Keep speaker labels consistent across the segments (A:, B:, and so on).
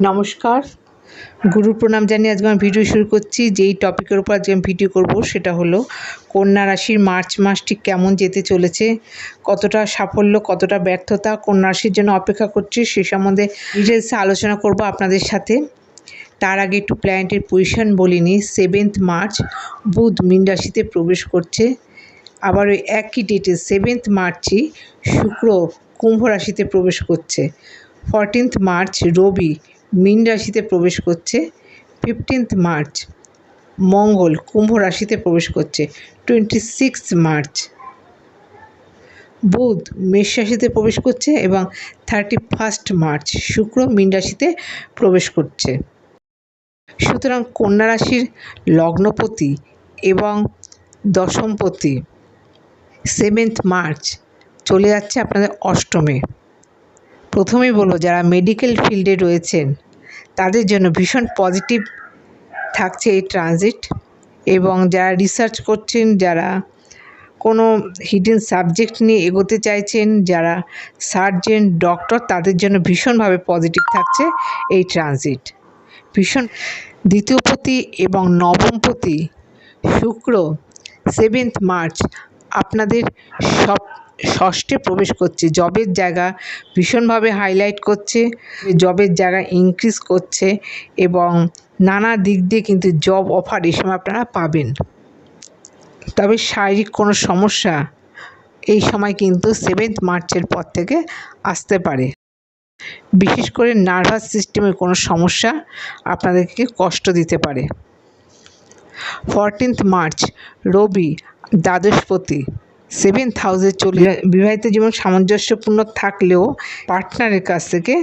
A: নমস্কার। গুরু প্রণাম জানিয়ে আজকে আমি ভিডিও শুরু করছি। যেই টপিকের উপর আজকে আমি ভিডিও করব সেটা হলো, কন্যা রাশির মার্চ মাসটি কেমন যেতে চলেছে? কতটা সাফল্য, কতটা ব্যর্থতা কন্যা রাশির জন্য অপেক্ষা করছি সে সম্বন্ধে ডিটেলসে আলোচনা করব আপনাদের সাথে। তার আগে একটু প্ল্যানেটের পজিশন বলিনি সেভেন্থ মার্চ, বুধ মীন রাশিতে প্রবেশ করছে। আবার ওই একই ডেটে সেভেন্থ মার্চই শুক্র কুম্ভ রাশিতে প্রবেশ করছে। ফরটিন্থ মার্চ, রবি মীন রাশিতে প্রবেশ করছে। ফিফটিন্থ মার্চ মঙ্গল কুম্ভ রাশিতে প্রবেশ করছে। টোয়েন্টি সিক্স মার্চ বুধ মেষ রাশিতে প্রবেশ করছে এবং থার্টি ফার্স্ট মার্চ শুক্র মীন রাশিতে প্রবেশ করছে। সুতরাং কন্যা রাশির লগ্নপতি এবং দশমপতি সেভেন্থ মার্চ চলে যাচ্ছে আপনাদের অষ্টমে। প্রথমেই বলব, যারা মেডিকেল ফিল্ডে রয়েছেন তাদের জন্য ভীষণ পজিটিভ থাকছে এই ট্রানজিট এবং যারা রিসার্চ করছেন, যারা কোনো হিডেন সাবজেক্ট নিয়ে এগোতে চাইছেন, যারা সার্জেন ডক্টর তাদের জন্য ভীষণভাবে পজিটিভ থাকছে এই ট্রানজিট ভীষণ দ্বিতীয়পতি এবং নবমপতি শুক্র সেভেন্থ মার্চ আপনাদের সব ষষ্ঠে প্রবেশ করছে। জবের জায়গা ভীষণভাবে হাইলাইট করছে জবের জায়গা ইনক্রিজ করছে এবং নানা দিক দিয়ে কিন্তু জব অফার এই সময় আপনারা পাবেন। তবে শারীরিক কোনো সমস্যা এই সময় কিন্তু সেভেন্থ মার্চের পর থেকে আসতে পারে। বিশেষ করে নার্ভাস সিস্টেমের কোনো সমস্যা আপনাদেরকে কষ্ট দিতে পারে। ফরটিন্থ মার্চ রবি দ্বাদশপতি সেভেন্থ হাউসে চলে বিবাহিত জীবন সামঞ্জস্যপূর্ণ থাকলেও পার্টনারের কাছ থেকে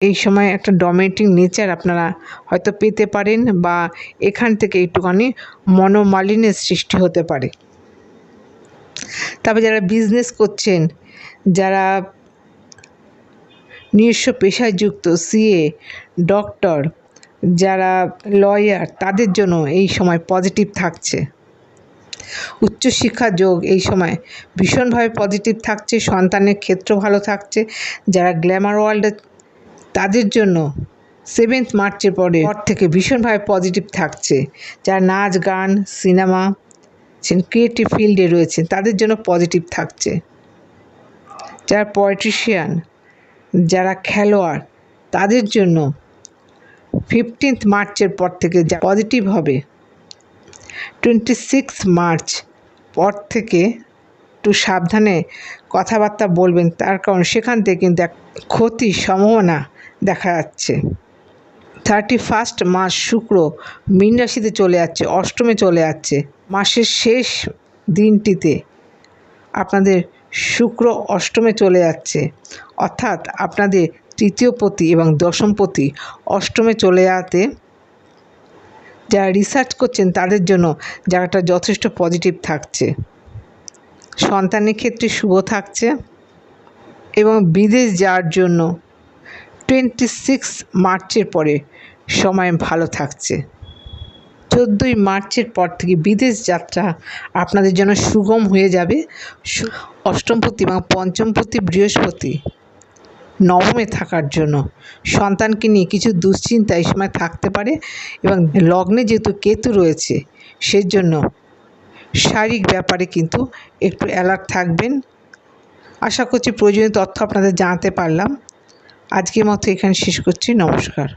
A: এই সময় একটা ডমিনেটিং নেচার আপনারা হয়তো পেতে পারেন বা এখান থেকে একটুখানি মনোমালিনের সৃষ্টি হতে পারে। তবে যারা বিজনেস করছেন, যারা নিজস্ব পেশায় যুক্ত সিএ ডক্টর যারা লয়ার তাদের জন্য এই সময় পজিটিভ থাকছে। উচ্চশিক্ষা যোগ এই সময় ভীষণভাবে পজিটিভ থাকছে, সন্তানের ক্ষেত্র ভালো থাকছে, যারা গ্ল্যামার ওয়ার্ল্ডে তাদের জন্য সেভেন্থ মার্চের পরে পর থেকে ভীষণভাবে পজিটিভ থাকছে। যারা নাচ, গান সিনেমা ক্রিয়েটিভ ফিল্ডে রয়েছেন, তাদের জন্য পজিটিভ থাকছে। যারা পলিটিশিয়ান যারা খেলোয়াড়, তাদের জন্য ফিফটিন্থ মার্চের পর থেকে যা পজিটিভ হবে টোয়েন্টি সিক্স মার্চ। পর থেকে একটু সাবধানে কথাবার্তা বলবেন, তার কারণ সেখান থেকে কিন্তু এক ক্ষতির সম্ভাবনা দেখা যাচ্ছে। থার্টি ফার্স্ট মাস শুক্র মীন রাশিতে চলে যাচ্ছে, অষ্টমে চলে যাচ্ছে। মাসের শেষ দিনটিতে আপনাদের শুক্র অষ্টমে চলে যাচ্ছে। অর্থাৎ আপনাদের তৃতীয় পতি এবং দশমপতি অষ্টমে চলে যাতে যারা রিসার্চ করছেন তাদের জন্য জায়গাটা যথেষ্ট পজিটিভ থাকছে। সন্তানের ক্ষেত্রে শুভ থাকছে এবং বিদেশ যাওয়ার জন্য টোয়েন্টি সিক্স মার্চের পরে সময় ভালো থাকছে। চোদ্দোই মার্চের পর থেকে বিদেশ যাত্রা আপনাদের জন্য সুগম হয়ে যাবে। অষ্টমপতি এবং পঞ্চমপতি বৃহস্পতি নবমে থাকার জন্য। সন্তানকে নিয়ে কিছু দুশ্চিন্তা এই সময় থাকতে পারে এবং লগ্নে যেহেতু কেতু রয়েছে, সেজন্য শারীরিক ব্যাপারে কিন্তু একটু অ্যালার্ট থাকবেন। আশা করছি প্রয়োজনীয় তথ্য আপনাদের জানাতে পারলাম। আজকের মতো এখানে শেষ করছি। নমস্কার।